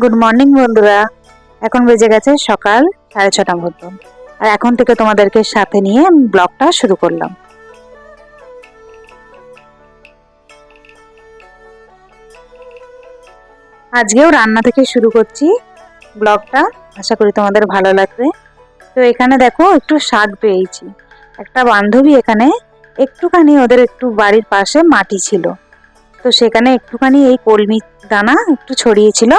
Good morning বন্ধুরা। এখন বেজে গেছে সকাল সাড়ে ছটা মতো। আর এখন থেকে তোমাদেরকে সাথে নিয়ে ব্লগটা শুরু করলাম। আজকেও রান্না থেকে শুরু করছি ব্লগটা। আশা করি তোমাদের ভালো লাগবে। তো এখানে দেখো একটু শাক পেয়েছি। একটা বান্ধবী এখানে একটুখানি ওদের একটু বাড়ির পাশে মাটি ছিল। তো সেখানে একটুখানি এই কলমি দানা একটু ছড়িয়েছিল।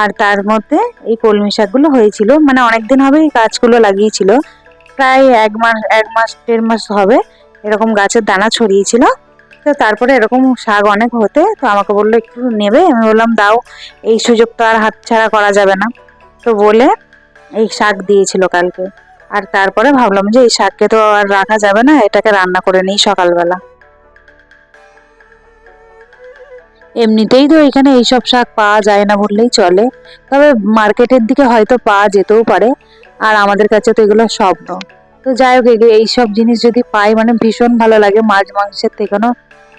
আর তার মধ্যে এই কলমি শাকগুলো হয়েছিল। মানে অনেকদিন হবে এই গাছগুলো লাগিয়েছিল। প্রায় এক মাস এক মাস, দেড় মাস হবে এরকম গাছের দানা ছড়িয়েছিল। তো তারপরে এরকম শাক অনেক হতে, তো আমাকে বলল, একটু নেবে? আমি বললাম, দাও, এই সুযোগ তো আর হাতছাড়া করা যাবে না। তো বলে এই শাক দিয়েছিল কালকে। আর তারপরে ভাবলাম যে এই শাককে তো আর রাখা যাবে না, এটাকে রান্না করে নিই সকালবেলা। এমনিতেই তো এখানে এইসব শাক পাওয়া যায় না বললেই চলে। তবে মার্কেটের দিকে হয়তো পাওয়া যেতেও পারে। আর আমাদের কাছে তো এগুলো স্বপ্ন তো। যাই হোক এইসব জিনিস যদি পাই মানে ভীষণ ভালো লাগে। মাছ মাংসের থেকেও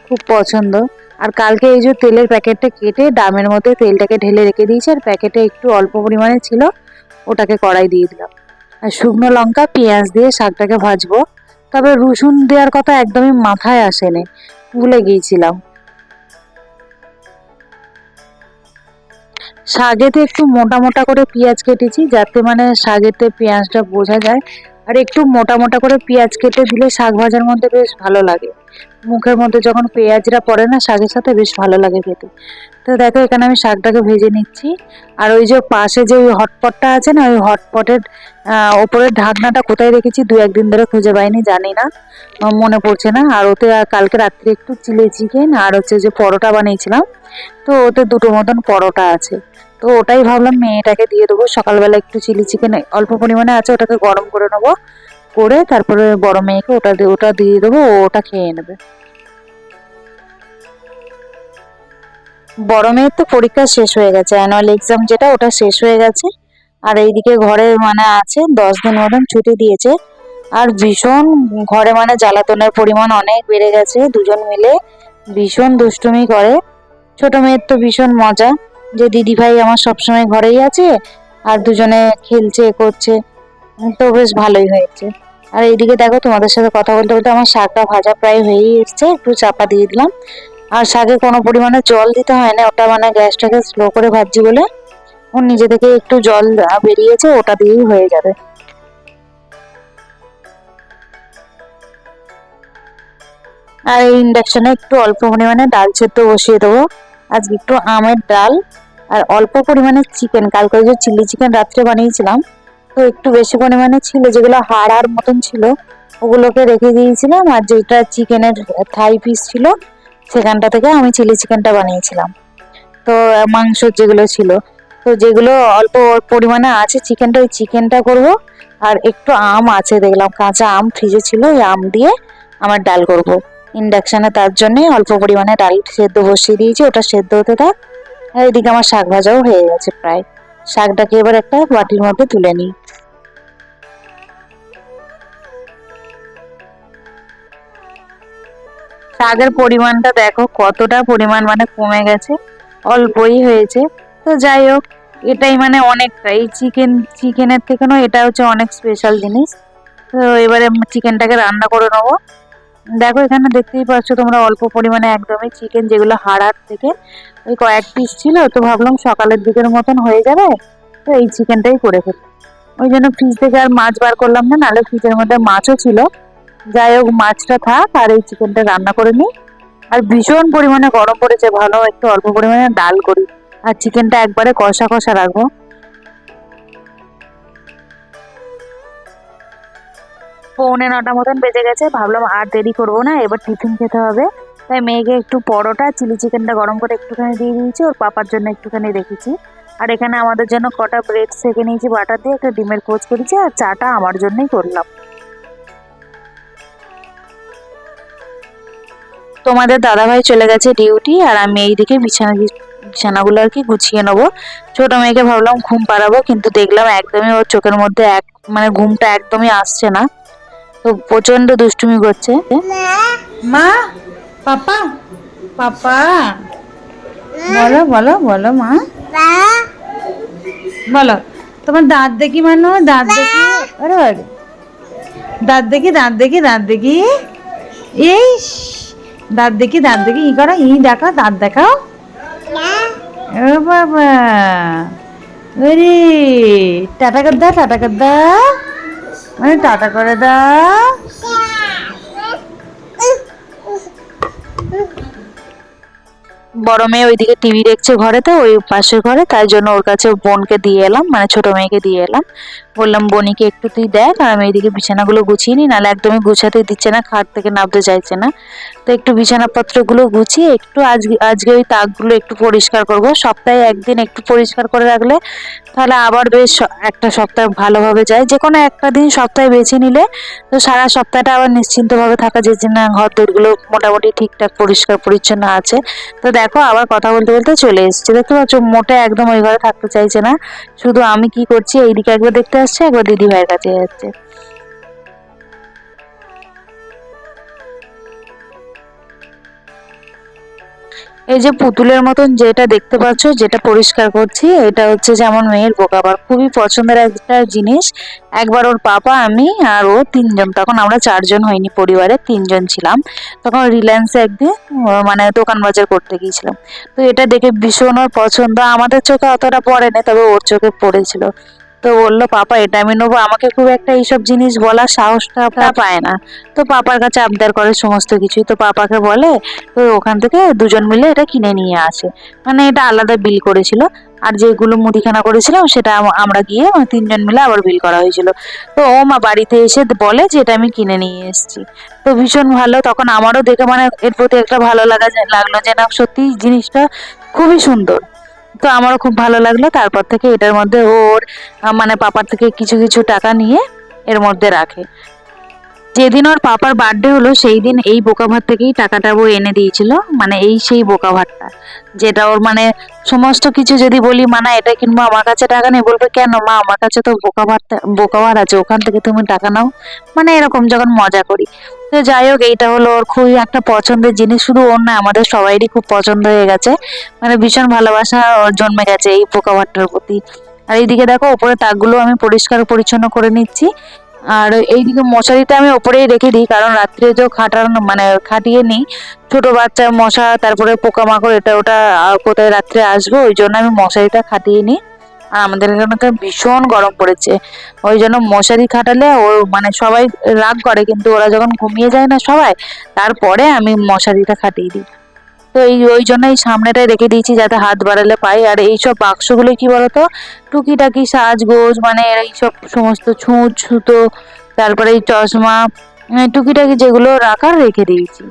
খুব পছন্দ। আর কালকে এই যে তেলের প্যাকেটটা কেটে ডামের মধ্যে তেলটাকে ঢেলে রেখে দিয়েছি। আর প্যাকেটে একটু অল্প পরিমাণে ছিল, ওটাকে কড়াই দিয়ে দিলাম। আর শুকনো লঙ্কা, পেঁয়াজ দিয়ে শাকটাকে ভাজবো। তবে রসুন দেওয়ার কথা একদমই মাথায় আসেনি। ভুলে গিয়েছিলাম। শাগেতে একটু মোটা মোটা করে পেঁয়াজ কেটেছি, যাতে মানে শাগেতে পেঁয়াজটা বোঝা যায়। আর একটু মোটা মোটা করে পেঁয়াজ কেটে দিলে শাক ভাজার মধ্যে বেশ ভালো লাগে। মুখের মধ্যে যখন পেঁয়াজরা পড়ে না শাকের সাথে বেশ ভালো লাগে খেতে। তো দেখো, এখানে আমি শাকটাকে ভেজে নিচ্ছি। আর ওই যে পাশে যে ওই হটপটটা আছে না, ওই হটপটের ওপরের ঢাকনাটা কোথায় রেখেছি, দু একদিন ধরে খুঁজে পাইনি, জানি না। মনে পড়ছে না। আর ওতে কালকে রাত্রে একটু চিলি চিকেন আর হচ্ছে যে পরোটা বানিয়েছিলাম। তো ওতে দুটো মতন পরোটা আছে। তো ওটাই ভাবলাম মেয়েটাকে দিয়ে দেবো। সকালবেলা একটু চিলি চিকেন অল্প পরিমাণে আছে, ওটাকে গরম করে নেব। করে তারপরে বড় মেয়েকে ওটা ওটা দিয়ে দেবো ওটা খেয়ে নেবে। বড় মেয়ের তো পরীক্ষা শেষ হয়ে গেছে অ্যানুয়াল এক্সাম যেটা, ওটা শেষ হয়ে গেছে। আর এইদিকে ঘরে মানে আছে, দশ দিন মতন ছুটি দিয়েছে। আর ভীষণ ঘরে মানে জ্বালাতনের পরিমাণ অনেক বেড়ে গেছে, দুজন মিলে ভীষণ দুষ্টুমি করে। ছোট মেয়ের তো ভীষণ মজা, যে দিদি ভাই আমার সবসময় ঘরেই আছে, আর দুজনে খেলছে, করছে, তো বেশ ভালোই হয়েছে। আর এইদিকে দেখো তোমাদের সাথে কথা বলতে বলতে আমার শাকটা ভাজা প্রায় হয়েই এসছে, একটু চাপা দিয়ে দিলাম। আর শাকে কোনো পরিমাণে জল দিতে হয় না ওটা মানে গ্যাসটাকে স্লো করে ভাজছি বলে। ওর নিজে থেকে একটু জল বেরিয়েছে, ওটা দিয়েই হয়ে যাবে। আর এই ইন্ডাকশনে একটু অল্প পরিমাণে ডাল সেদ্ধ বসিয়ে দেবো। আজকে একটু আমের ডাল আর অল্প পরিমাণে চিকেন, কালকে যে চিলি চিকেন রাত্রে বানিয়েছিলাম, তো একটু বেশি পরিমাণে ছিল, যেগুলো হাড় আর মতন ছিল, ওগুলোকে রেখে দিয়েছিলাম, আর যেটা চিকেনের থাই পিস ছিল সেখানটা থেকে আমি চিলি চিকেনটা বানিয়েছিলাম। তো, মাংস যেগুলো ছিল, তো যেগুলো অল্প পরিমাণে আছে, চিকেনটা, ওই চিকেনটা করব। আর একটু আম আছে, দেখলাম কাঁচা আম ফ্রিজে ছিল, ওই আম দিয়ে আমার ডাল করব। ইন্ডাকশানে তার জন্যে অল্প পরিমাণে ডাল সেদ্ধ বসিয়ে দিয়েছি, ওটা সেদ্ধ হতে থাক। আর এদিকে আমার শাক ভাজাও হয়ে গেছে প্রায়। শাকটাকে এবার একটা বাটির মধ্যে তুলে নিই। শাকের পরিমাণটা দেখো কতটা পরিমাণ মানে কমে গেছে, অল্পই হয়েছে। তো যাই হোক, এটাই মানে অনেকটা। এই চিকেন চিকেনের থেকেও এটা হচ্ছে অনেক স্পেশাল জিনিস। তো এবারে চিকেনটাকে রান্না করে নেব। দেখো এখানে দেখতেই পাচ্ছ তোমরা অল্প পরিমাণে একদমই চিকেন যেগুলো হাড়ার থেকে। ওই কয়েক পিস ছিল, তো ভাবলাম সকালের দিকের মতন হয়ে যাবে। তো এই চিকেনটাই করে ফেলি। ওই জন্য ফ্রিজ থেকে আর মাছ বার করলাম না, নাহলে ফ্রিজের মধ্যে মাছও ছিল। যাই হোক, মাছটা থাক আর এই চিকেনটা রান্না করে নিই। আর ভীষণ পরিমাণে গরম পড়েছে, ভালো একটু অল্প পরিমাণে ডাল করি। আর চিকেনটা একবারে কষা কষা রাখব। পৌনে নটা মতন বেজে গেছে, ভাবলাম আর দেরি করব না, এবার টিফিন খেতে হবে। তাই মেয়েকে একটু পরোটা, চিলি চিকেনটা গরম করে একটুখানি দিয়ে দিয়েছি, ওর পাপার জন্য একটুখানি রেখেছি। আর এখানে আমাদের জন্য কটা ব্রেড সেকে নিয়েছি বাটার দিয়ে, একটা ডিমের কোচ করেছি, আর চাটা আমার জন্যই করলাম। তোমাদের দাদাভাই চলে গেছে ডিউটি আর আমি এইদিকে বিছানা বিছানাগুলো আর কি গুছিয়ে নেব। ছোট মেয়েকে ভাবলাম ঘুম পাড়াবো, কিন্তু দেখলাম একদমই ওর চোখের মধ্যে এক মানে ঘুমটা একদমই আসছে না। তো প্রচণ্ড দুষ্টুমি করছে। মা, পাপা পাপা। বলো বলো বলো, মা। বলো, তোমার দাঁত দেখি মানু দাঁত দেখি। দাঁত দেখি দাঁত দেখি দাঁত দেখি। এই দাঁত দেখি দাঁত দেখি ই করো ই দেখাও দাঁত দেখাও। ও বাবা। ওরে টাটা কর দা টাটা কর দা মানে টাটা করে দাও। বড় মেয়ে ওইদিকে টিভি দেখছে ঘরেতে, ওই পাশের ঘরে, তাই জন্য ওর কাছে বোনকে দিয়ে এলাম মানে ছোট মেয়েকে দিয়ে এলাম। বললাম, বনিকে একটু তুই দেখ, আর আমি এইদিকে বিছানাগুলো গুছিয়ে নিই, নাহলে একদমই গুছাতে দিচ্ছে না, খাট থেকে নামতে চাইছে না। তো একটু বিছানাপত্রগুলো গুছিয়ে, একটু আজকে আজকে ওই তাকগুলো একটু পরিষ্কার করব। সপ্তাহে একদিন একটু পরিষ্কার করে রাখলে, তাহলে আবার বেশ একটা সপ্তাহ ভালোভাবে যায়। যে কোনো একটা দিন সপ্তাহে বেছে নিলে, তো সারা সপ্তাহটা আবার নিশ্চিন্তভাবে থাকা যে, না, ঘর দৌড়গুলো মোটামুটি ঠিকঠাক, পরিষ্কার, পরিচ্ছন্ন আছে। তো দেখো আবার কথা বলতে বলতে চলে এসছে। দেখতে পাচ্ছ, মোটা একদম ওই ঘরে থাকতে চাইছে না। শুধু আমি কি করছি, এইদিকে একবার দেখতে আসছে, একবার দিদি ভাইয়ের কাছে যাচ্ছে। এই যে পুতুলের মতন যেটা দেখতে পাচ্ছ, যেটা পরিষ্কার করছি, এটা হচ্ছে যেমন মেয়ের বোকাবার খুবই পছন্দের একটা জিনিস। একবার ওর পাপা, আমি আর ও তিনজন, তখন আমরা চারজন হয়নি পরিবারে তিনজন ছিলাম। তখন রিলায়েন্সে একদিন মানে দোকান বাজার করতে গিয়েছিলাম। তো এটা দেখে ভীষণ ওর পছন্দ। আমাদের চোখে অতটা পড়ে না তবে ওর চোখে পড়েছিল। তো বলল পাপা এটা আমি নেব। আমাকে খুব একটা এইসব জিনিস বলার সাহসটা টা পায় না। তো পাপার কাছে আবদার করে সমস্ত কিছুই। তো পাপাকে বলে তো ওখান থেকে দুজন মিলে এটা কিনে নিয়ে আসে। মানে এটা আলাদা বিল করেছিল। আর যেগুলো মুদিখানা করেছিলাম সেটা আমরা গিয়ে তিনজন মিলে আবার বিল করা হয়েছিল। তো ও মা বাড়িতে এসে বলে যে এটা আমি কিনে নিয়ে এসেছি। তো ভীষণ ভালো। তখন আমারও দেখে মানে এর প্রতি একটা ভালো লাগা লাগল যে না সত্যি জিনিসটা খুবই সুন্দর। তো আমারও খুব ভালো লাগল। তারপর থেকে এটার মধ্যে ওর মানে পাপার থেকে কিছু কিছু টাকা নিয়ে এর মধ্যে রাখে। যেদিন ওর পাপার বার্থডে হলো, সেই দিন এই বোকা ভাত থেকেই টাকাটা ও এনে দিয়েছিল মানে এই সেই বোকা ভাতটা। যেটা ওর মানে সমস্ত কিছু যদি বলি, মানা, এটা কিনবো, আমার কাছে টাকা নেই। বলবে, কেন, মা, আমার কাছে তো বোকা ভাত বোকা ভাত আছে, ওখান থেকে তুমি টাকা নাও। মানে এরকম যখন মজা করি। তো যাই হোক, এইটা হলো ওর খুবই একটা পছন্দের জিনিস, শুধু ওর না, আমাদের সবাইরই খুব পছন্দ হয়ে গেছে। মানে ভীষণ ভালোবাসা জন্মে গেছে এই পোকা ভাতটার প্রতি। আর এইদিকে দেখো ওপরে তাকগুলো আমি পরিষ্কার পরিচ্ছন্ন করে নিচ্ছি। আর এইদিকে মশারিটা আমি ওপরেই রেখে দিই, কারণ রাত্রে তো খাটানো মানে খাটিয়ে নিই, ছোট বাচ্চা মশা, তারপরে পোকামাকড়, এটা ওটা কোথায় রাত্রে আসবে, ওই জন্য আমি মশারিটা খাটিয়ে নিই। আর আমাদের এখানে তো ভীষণ গরম পড়েছে, ওই জন্য মশারি খাটালে ও মানে সবাই রাগ করে, কিন্তু ওরা যখন ঘুমিয়ে যায় না সবাই, তারপরে আমি মশারিটা খাটিয়ে দিই। তো এই ওই জন্যই এই সামনেটায় রেখে দিয়েছি যাতে হাত বাড়ালে পাই। আর এইসব বাক্সগুলো কি বলতো? টুকিটাকি সাজগোজ মানে এইসব সমস্ত ছুঁচ, সুতো, তারপরে এই চশমা মানে টুকিটাকি যেগুলো রাখার রেখে দিয়েছি।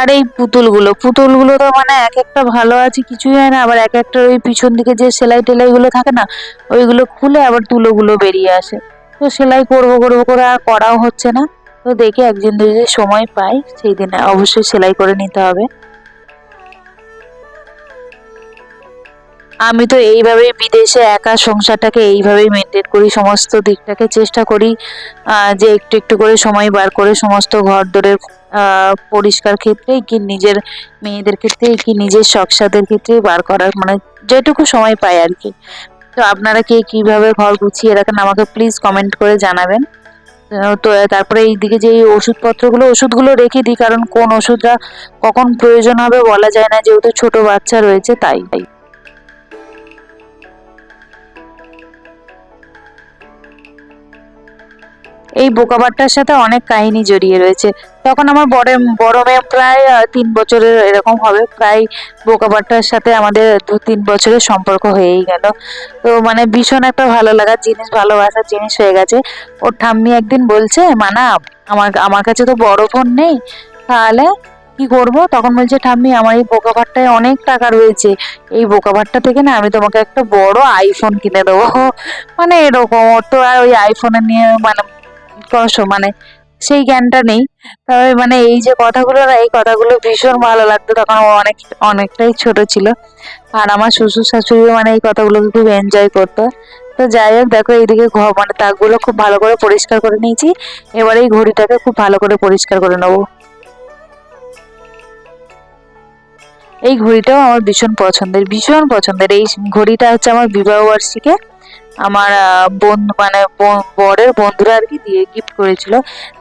আর এই পুতুলগুলো পুতুলগুলো তো মানে এক একটা ভালো আছে, কিছুই হয় না। আবার এক একটা ওই পিছন দিকে যে সেলাই টেলাইগুলো থাকে না, ওইগুলো খুলে আবার তুলোগুলো বেরিয়ে আসে। তো সেলাই করব করব করে আর করাও হচ্ছে না। তো দেখে একদিন যদি সময় পাই, সেই দিনে অবশ্যই সেলাই করে নিতে হবে। আমি তো এইভাবেই বিদেশে একা সংসারটাকে এইভাবেই মেনটেন করি, সমস্ত দিকটাকে চেষ্টা করি যে একটু একটু করে সময় বার করে সমস্ত ঘর দরের পরিষ্কার ক্ষেত্রে কি নিজের মেয়েদের ক্ষেত্রে কি নিজের শখসাদের ক্ষেত্রে বার করার মানে যেটুকু সময় পাই আর কি। তো আপনারা কে কীভাবে ঘর গুছিয়ে রাখেন, আমাকে প্লিজ কমেন্ট করে জানাবেন। তো তারপরে এইদিকে যে এই ওষুধপত্রগুলো, ওষুধগুলো রেখে দিই, কারণ কোন ওষুধটা কখন প্রয়োজন হবে বলা যায় না, যেহেতু ছোট বাচ্চা রয়েছে, তাই। এই বোকাবারটার সাথে অনেক কাহিনী জড়িয়ে রয়েছে। তখন আমার বড় বড় মেয়ে প্রায় তিন বছরের এরকম হবে। প্রায় বোকাবারটার সাথে আমাদের দু তিন বছরের সম্পর্ক হয়েই গেল। তো মানে ভীষণ একটা ভালো লাগার জিনিস ভালোবাসার জিনিস হয়ে গেছে। ওর ঠাম্মি একদিন বলছে, মানা, আমার আমার কাছে তো বড় ফোন নেই। তাহলে কি করব? তখন বলছে, ঠাম্মি, আমার এই বোকাবারটায় অনেক টাকা রয়েছে। এই বোকাবারটা থেকে না আমি তোমাকে একটা বড় আইফোন কিনে দেবো। মানে এরকম, ওর তো আর ওই আইফোনে নিয়ে মানে কষ্ট মানে সেই জ্ঞানটা নেই। তবে মানে এই যে কথাগুলো না, এই কথাগুলো ভীষণ ভালো লাগতো তখন অনেক, অনেকটাই ছোট ছিল। আর আমার শ্বশুর শাশুড়ি মানে এই কথাগুলোকে খুব এনজয় করতো। তো যাই হোক, দেখো এইদিকে মানে তাকগুলো খুব ভালো করে পরিষ্কার করে নিয়েছি। এবার এই ঘড়িটাকে খুব ভালো করে পরিষ্কার করে নেব। এই ঘড়িটাও আমার ভীষণ পছন্দের ভীষণ পছন্দের। এই ঘড়িটা হচ্ছে আমার বিবাহ বার্ষিকে আমার বন্ধু মানে বরের বন্ধুরা আর কি দিয়ে গিফট করেছিল।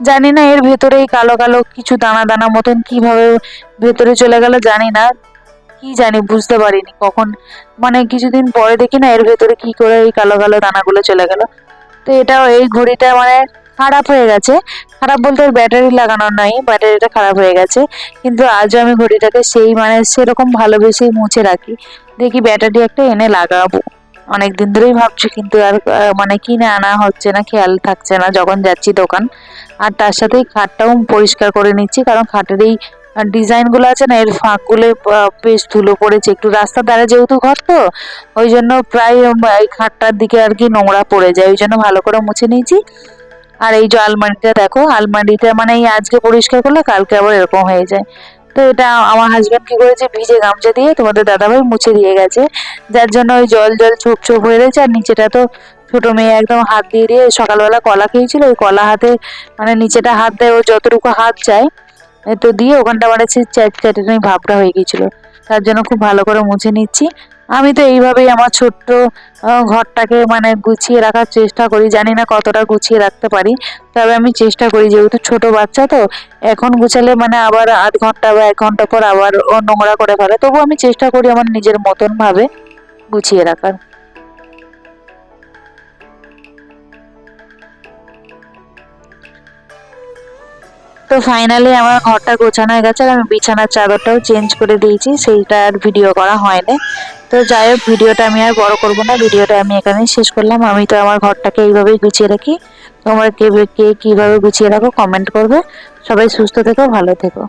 জানি না এর ভেতরে এই কালো কালো কিছু দানা দানা মতন কীভাবে ভেতরে চলে গেল জানি না। কি জানি, বুঝতে পারিনি কখন। মানে কিছুদিন পরে দেখি না এর ভেতরে কি করে এই কালো কালো দানাগুলো চলে গেল। তো এটাও এই ঘড়িটা মানে খারাপ হয়ে গেছে। খারাপ বলতে ব্যাটারি লাগানো নাই, ব্যাটারিটা খারাপ হয়ে গেছে। কিন্তু আজও আমি ঘড়িটাকে সেই মানে সেরকম ভালোবেসেই মুছে রাখি। দেখি ব্যাটারি একটা এনে লাগাবো। অনেক দিন ধরেই ভাবছি, কিন্তু আর মানে কিনে আনা হচ্ছে না, খেয়াল থাকছে না যখন যাচ্ছি দোকান। আর তার সাথে এই খাটটাও পরিষ্কার করে নিচ্ছি, কারণ খাটের এই ডিজাইনগুলো আছে না, এর ফাঁকগুলো বেশ ধুলো পড়েছে। একটু রাস্তার ধারে যেহেতু ঘর তো, ওই জন্য প্রায় এই খাটটার দিকে আর কি নোংরা পড়ে যায়, ওই জন্য ভালো করে মুছে নিয়েছি। আর এই যে আলমারিটা দেখো, আলমারিটা মানে এই আজকে পরিষ্কার করলে, কালকে আবার এরকম হয়ে যায়। তো এটা আমার হাজব্যান্ড কি করেছে? ভিজে গামছা দিয়ে তোমাদের দাদাভাই মুছে দিয়ে গেছে। যার জন্য ওই জল জল ছোপ ছোপ হয়ে রয়েছে। আর নিচেটা তো ছোট মেয়ে একদম হাত দিয়ে দিয়ে সকালবেলা কলা খেয়েছিল। ওই কলা হাতে মানে নিচেটা হাত দেয়, ও যতটুকু হাত চায় তো দিয়ে ওখানটা মানে চ্যাট চ্যাটানি ভাবটা হয়ে গেছিল তার জন্য খুব ভালো করে মুছে নিচ্ছি। আমি তো এইভাবেই আমার ছোট্ট ঘরটাকে মানে গুছিয়ে রাখার চেষ্টা করি। জানি না কতটা গুছিয়ে রাখতে পারি, তবে আমি চেষ্টা করি যেহেতু ছোট বাচ্চা তো, এখন গুছালে মানে আবার আধ ঘণ্টা বা এক ঘণ্টা পর আবার ও নোংরা করে ফেলে। তবু আমি চেষ্টা করি আমার নিজের মতন ভাবে গুছিয়ে রাখার। তো ফাইনালি আমার ঘরটা গোছানো হয়ে গেছে আর আমি বিছানার চাদরটাও চেঞ্জ করে দিয়েছি, সেইটা আর ভিডিও করা হয়নি। তো যাই হোক, ভিডিওটা আমি আর বড় করব না। ভিডিওটা আমি এখানেই শেষ করলাম। আমি তো আমার ঘরটাকে এইভাবেই গুছিয়ে রাখি। তোমরা কে কে কীভাবে গুছিয়ে রাখো কমেন্ট করবে। সবাই সুস্থ থেকো, ভালো থেকো।